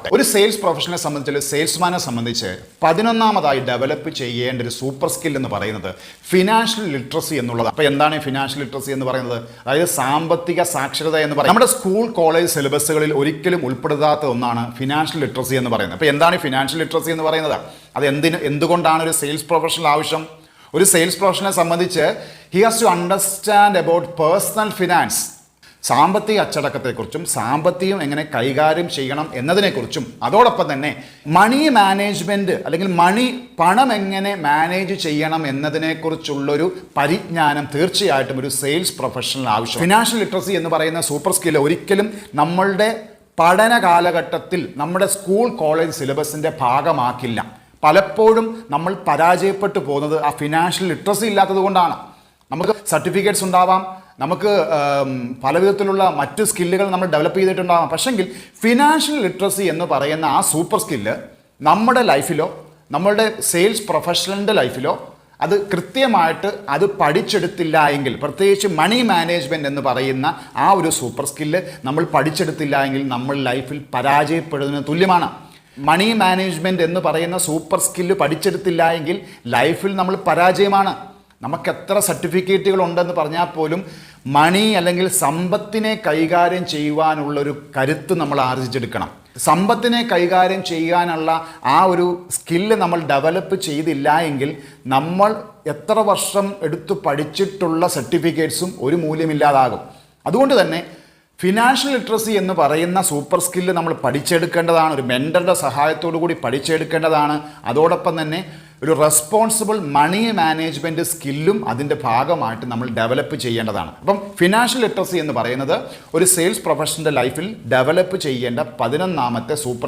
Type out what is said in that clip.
ആവട്ടെ ഒരു സെയിൽസ് പ്രൊഫഷനെ സംബന്ധിച്ച് ഒരു സെയിൽസ്മാനെ സംബന്ധിച്ച് പതിനൊന്നാമതായി ഡെവലപ്പ് ചെയ്യേണ്ട ഒരു സൂപ്പർ സ്കിൽ എന്ന് പറയുന്നത് ഫിനാൻഷ്യൽ ലിറ്ററസി എന്നുള്ളത് അപ്പോൾ എന്താണ് ഈ ഫിനാൻഷ്യൽ ലിറ്ററസി എന്ന് പറയുന്നത്? അതായത് സാമ്പത്തിക സാക്ഷരത എന്ന് പറയുന്നത്. നമ്മുടെ സ്കൂൾ കോളേജ് സിലബസുകളിൽ ഒരിക്കലും ഉൾപ്പെടുത്താത്ത ഒന്നാണ് ഫിനാൻഷ്യൽ ലിറ്ററസി എന്ന് പറയുന്നത്. അപ്പോൾ എന്താണ് ഈ ഫിനാൻഷ്യൽ ലിറ്ററസി എന്ന് പറയുന്നത്? അത് എന്തിന് എന്തുകൊണ്ടാണ് ഒരു സെയിൽസ് പ്രൊഫഷണൽ ആവശ്യം? ഒരു സെയിൽസ് പ്രൊഫഷനെ സംബന്ധിച്ച് he has to understand about personal finance സാമ്പത്തിക അച്ചടക്കത്തെക്കുറിച്ചും സാമ്പത്തികം എങ്ങനെ കൈകാര്യം ചെയ്യണം എന്നതിനെക്കുറിച്ചും അതോടൊപ്പം തന്നെ മണി മാനേജ്മെന്റ് അല്ലെങ്കിൽ മണി പണം എങ്ങനെ മാനേജ് ചെയ്യണം എന്നതിനെക്കുറിച്ചുള്ളൊരു പരിജ്ഞാനം തീർച്ചയായിട്ടും ഒരു സെയിൽസ് പ്രൊഫഷണൽ ആവശ്യം ഫിനാൻഷ്യൽ ലിറ്ററസി എന്ന് പറയുന്ന സൂപ്പർ സ്കില്ല് ഒരിക്കലും നമ്മളുടെ പഠന കാലഘട്ടത്തിൽ നമ്മുടെ സ്കൂൾ കോളേജ് സിലബസിന്റെ ഭാഗമാക്കില്ല. പലപ്പോഴും നമ്മൾ പരാജയപ്പെട്ടു പോകുന്നത് ആ ഫിനാൻഷ്യൽ ലിറ്ററസി ഇല്ലാത്തത് കൊണ്ടാണ്. നമുക്ക് സർട്ടിഫിക്കറ്റ്സ് ഉണ്ടാവാം നമുക്ക് പല വിധത്തിലുള്ള മറ്റ് സ്കില്ലുകൾ നമ്മൾ ഡെവലപ്പ് ചെയ്തിട്ടുണ്ടാകാം പക്ഷെങ്കിൽ ഫിനാൻഷ്യൽ ലിറ്ററസി എന്ന് പറയുന്ന ആ സൂപ്പർ സ്കില്ല് നമ്മുടെ ലൈഫിലോ നമ്മളുടെ സെയിൽസ് പ്രൊഫഷണലിന്റെ ലൈഫിലോ അത് കൃത്യമായിട്ട് അത് പഠിച്ചെടുത്തില്ല എങ്കിൽ പ്രത്യേകിച്ച് മണി മാനേജ്മെന്റ് എന്ന് പറയുന്ന ആ ഒരു സൂപ്പർ സ്കില്ല് നമ്മൾ പഠിച്ചെടുത്തില്ല എങ്കിൽ നമ്മൾ ലൈഫിൽ പരാജയപ്പെടുന്നതിന് തുല്യമാണ്. മണി മാനേജ്മെന്റ് എന്ന് പറയുന്ന സൂപ്പർ സ്കില്ല് പഠിച്ചെടുത്തില്ല എങ്കിൽ ലൈഫിൽ നമ്മൾ പരാജയമാണ്. നമുക്ക് എത്ര സർട്ടിഫിക്കറ്റുകൾ ഉണ്ടെന്ന് പറഞ്ഞാൽ പോലും മണി അല്ലെങ്കിൽ സമ്പത്തിനെ കൈകാര്യം ചെയ്യുവാനുള്ളൊരു കരുത്ത് നമ്മൾ ആർജിച്ചെടുക്കണം. സമ്പത്തിനെ കൈകാര്യം ചെയ്യാനുള്ള ആ ഒരു സ്കില്ല് നമ്മൾ ഡെവലപ്പ് ചെയ്തില്ല എങ്കിൽ നമ്മൾ എത്ര വർഷം എടുത്തു പഠിച്ചിട്ടുള്ള സർട്ടിഫിക്കറ്റ്സും ഒരു മൂല്യമില്ലാതാകും. അതുകൊണ്ട് തന്നെ ഫിനാൻഷ്യൽ ലിറ്ററസി എന്ന് പറയുന്ന സൂപ്പർ സ്കില്ല് നമ്മൾ പഠിച്ചെടുക്കേണ്ടതാണ് ഒരു മെന്ററുടെ സഹായത്തോടു കൂടി പഠിച്ചെടുക്കേണ്ടതാണ്. അതോടൊപ്പം തന്നെ ഒരു റെസ്പോൺസിബിൾ മണി മാനേജ്മെന്റ് സ്കില്ലും അതിന്റെ ഭാഗമായിട്ട് നമ്മൾ ഡെവലപ്പ് ചെയ്യേണ്ടതാണ്. അപ്പം ഫിനാൻഷ്യൽ ലിറ്ററസി എന്ന് പറയുന്നത് ഒരു സെയിൽസ് പ്രൊഫഷന്റെ ലൈഫിൽ ഡെവലപ്പ് ചെയ്യേണ്ട പതിനൊന്നാമത്തെ സൂപ്പർ